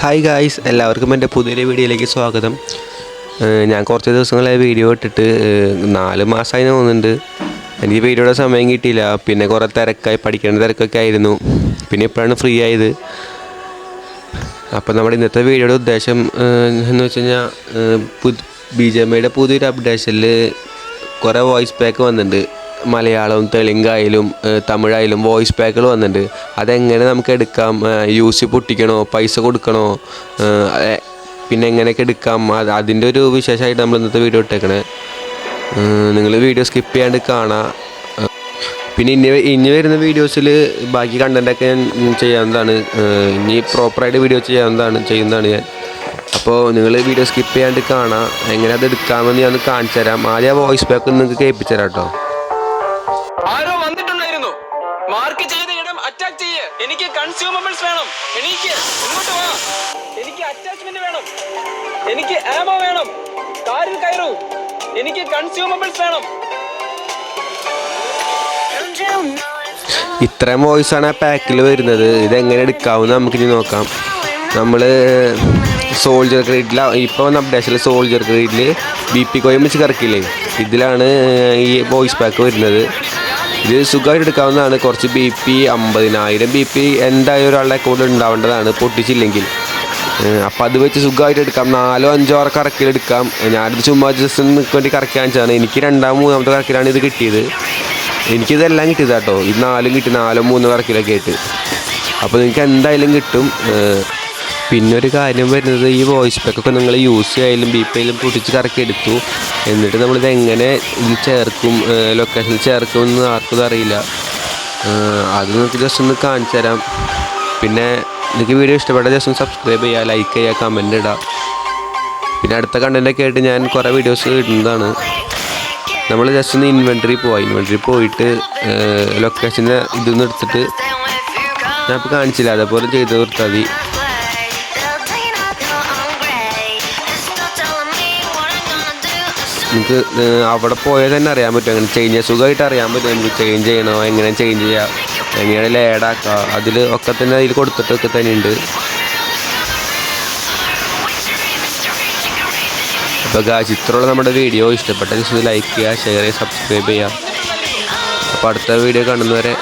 Hi guys എല്ലാവർക്കും എന്റെ പുതിയൊരു വീഡിയോയിലേക്ക് സ്വാഗതം. ഞാൻ കുറച്ച് ദിവസങ്ങളായി വീഡിയോ ഇട്ടിട്ട് നാല് മാസമായി തോന്നുന്നുണ്ട്. എനിക്ക് വീഡിയോയുടെ സമയം കിട്ടിയില്ല. പിന്നെ കുറേ തിരക്കായി പഠിക്കേണ്ട തിരക്കൊക്കെ ആയിരുന്നു. പിന്നെ ഇപ്പോഴാണ് ഫ്രീ ആയത്. അപ്പോൾ നമ്മുടെ ഇന്നത്തെ വീഡിയോയുടെ ഉദ്ദേശം എന്ന് വെച്ച് കഴിഞ്ഞാൽ ബി ജെ എമ്മയുടെ പുതിയൊരു അപ്ഡേഷനിൽ കുറേ വോയിസ് പാക്ക് വന്നിട്ടുണ്ട്. മലയാളവും തെലുങ്കായാലും തമിഴായാലും വോയിസ് പാക്കുകൾ വന്നിട്ടുണ്ട് അതെങ്ങനെ നമുക്ക് എടുക്കാം? യൂസ് പൊട്ടിക്കണോ? പൈസ കൊടുക്കണോ? പിന്നെ എങ്ങനെയൊക്കെ എടുക്കാം? അത് അതിന്റെ ഒരു വിശേഷമായിട്ട് നമ്മൾ ഇന്നത്തെ വീഡിയോ ഇട്ടേക്കണേ. നിങ്ങൾ വീഡിയോ സ്കിപ്പ് ചെയ്യാണ്ട് കാണാം. പിന്നെ ഇനി ഇനി വരുന്ന വീഡിയോസിൽ ബാക്കി കണ്ടന്റൊക്കെ ഞാൻ ചെയ്യാവുന്നതാണ്. ഇനി പ്രോപ്പറായിട്ട് വീഡിയോ ചെയ്യാവുന്നതാണ് ചെയ്യുന്നതാണ് ഞാൻ. അപ്പോൾ നിങ്ങൾ വീഡിയോ സ്കിപ്പ് ചെയ്യാണ്ട് കാണാം. എങ്ങനെ അത് എടുക്കാമെന്ന് ഞാൻ കാണിച്ചു തരാം ആദ്യം വോയിസ് ബാക്ക് നിങ്ങൾക്ക് കേൾപ്പിച്ചു തരാം കേട്ടോ. മാർക്ക് ചെയ്ത ഇടം അറ്റാക്ക് ചെയ്യ്. എനിക്ക് കൺസ്യൂമബിൾസ് വേണം. എനിക്ക് ഇങ്ങോട്ട് വാ. എനിക്ക് അറ്റാച്ച്മെന്റ് വേണം. എനിക്ക് ആമോ വേണം. കാറിൽ കയറൂ. എനിക്ക് കൺസ്യൂമബിൾസ് വേണം. ഇത്രയും വോയിസാണ് ആ പാക്കിൽ വരുന്നത്. ഇതെങ്ങനെ എടുക്കാവുന്ന നമുക്കിനി നോക്കാം. നമ്മൾ സോൾജർ ക്രീഡിൽ ഇപ്പോൾ വന്ന അപ്ഡേഷനിൽ സോൾജർ ക്രീഡിൽ ബി പി കോയം വെച്ച് കറക്കില്ലേ? ഇതിലാണ് ഈ വോയിസ് പാക്ക് വരുന്നത്. ഇത് സുഖമായിട്ട് എടുക്കാവുന്നതാണ് കുറച്ച് ബി പി അമ്പതിനായിരം. ബി പി എന്തായാലും ഒരാളുടെ അക്കൗണ്ടിൽ ഉണ്ടാവേണ്ടതാണ്. പൊട്ടിച്ചില്ലെങ്കിൽ. അപ്പോൾ അത് വെച്ച് സുഖമായിട്ട് എടുക്കാം നാലോ അഞ്ചോ ആറ് കറക്കിലെടുക്കാം. ഞാനിത് ചുമ്മാ ജസ്റ്റ് ഒന്ന് വേണ്ടി കറക്കാൻ വെച്ചാണ് എനിക്ക് രണ്ടാം മൂന്നാമത്തെ കറക്കിലാണ് ഇത് കിട്ടിയത്. എനിക്കിതെല്ലാം കിട്ടിയത് കേട്ടോ ഇത് നാലും കിട്ടി. നാലോ മൂന്നോ കറക്കിലൊക്കെ ആയിട്ട്. അപ്പോൾ നിങ്ങൾക്ക് എന്തായാലും കിട്ടും. പിന്നെ ഒരു കാര്യം വരുന്നത് ഈ വോയിസ് പാക്കൊക്കെ നിങ്ങൾ യൂസ് ചെയ്യായാലും ബി പി ആയാലും പൊട്ടിച്ച് കറക്കി എടുത്തു. എന്നിട്ട് നമ്മളിത് എങ്ങനെ ഇതിൽ ചേർക്കും ലൊക്കേഷനിൽ ചേർക്കും എന്ന് ആർക്കും അറിയില്ല. അത് നിങ്ങൾക്ക് ജസ്റ്റ് ഒന്ന് കാണിച്ചു തരാം. പിന്നെ നിങ്ങൾക്ക് വീഡിയോ ഇഷ്ടപ്പെട്ട ജസ്റ്റ് ഒന്ന് സബ്സ്ക്രൈബ് ചെയ്യുക ലൈക്ക് ചെയ്യുക കമന്റ് ഇടുക. പിന്നെ അടുത്ത കണ്ടന്റൊക്കെ ആയിട്ട് ഞാൻ കുറേ വീഡിയോസ് ഇടുന്നതാണ്. നമ്മൾ ജസ്റ്റ് ഒന്ന് ഇൻവെന്ററി പോവാം. ഇൻവെന്ററി പോയിട്ട് ലൊക്കേഷന്റെ ഇതൊന്നും എടുത്തിട്ട് ഞാൻ ഇപ്പോൾ കാണിച്ചില്ല. അതേപോലെ ചെയ്ത് കൊടുത്താൽ നമുക്ക് അവിടെ പോയാൽ തന്നെ അറിയാൻ പറ്റും. അങ്ങനെ ചേഞ്ച് ചെയ്യാം. സുഖമായിട്ട് അറിയാൻ പറ്റും നമുക്ക് ചേഞ്ച് ചെയ്യണോ എങ്ങനെ ചേഞ്ച് ചെയ്യാം എങ്ങനെയാണ് ലേഡാക്കുക അതിൽ ഒക്കെ തന്നെ അതിൽ കൊടുത്തിട്ടൊക്കെ തന്നെ ഉണ്ട് അപ്പോൾ ഗാസ് നമ്മുടെ വീഡിയോ ഇഷ്ടപ്പെട്ട ലൈക്ക് ചെയ്യുക ഷെയർ ചെയ്യുക സബ്സ്ക്രൈബ് ചെയ്യുക. അപ്പോൾ അടുത്ത വീഡിയോ കാണുന്നവരെ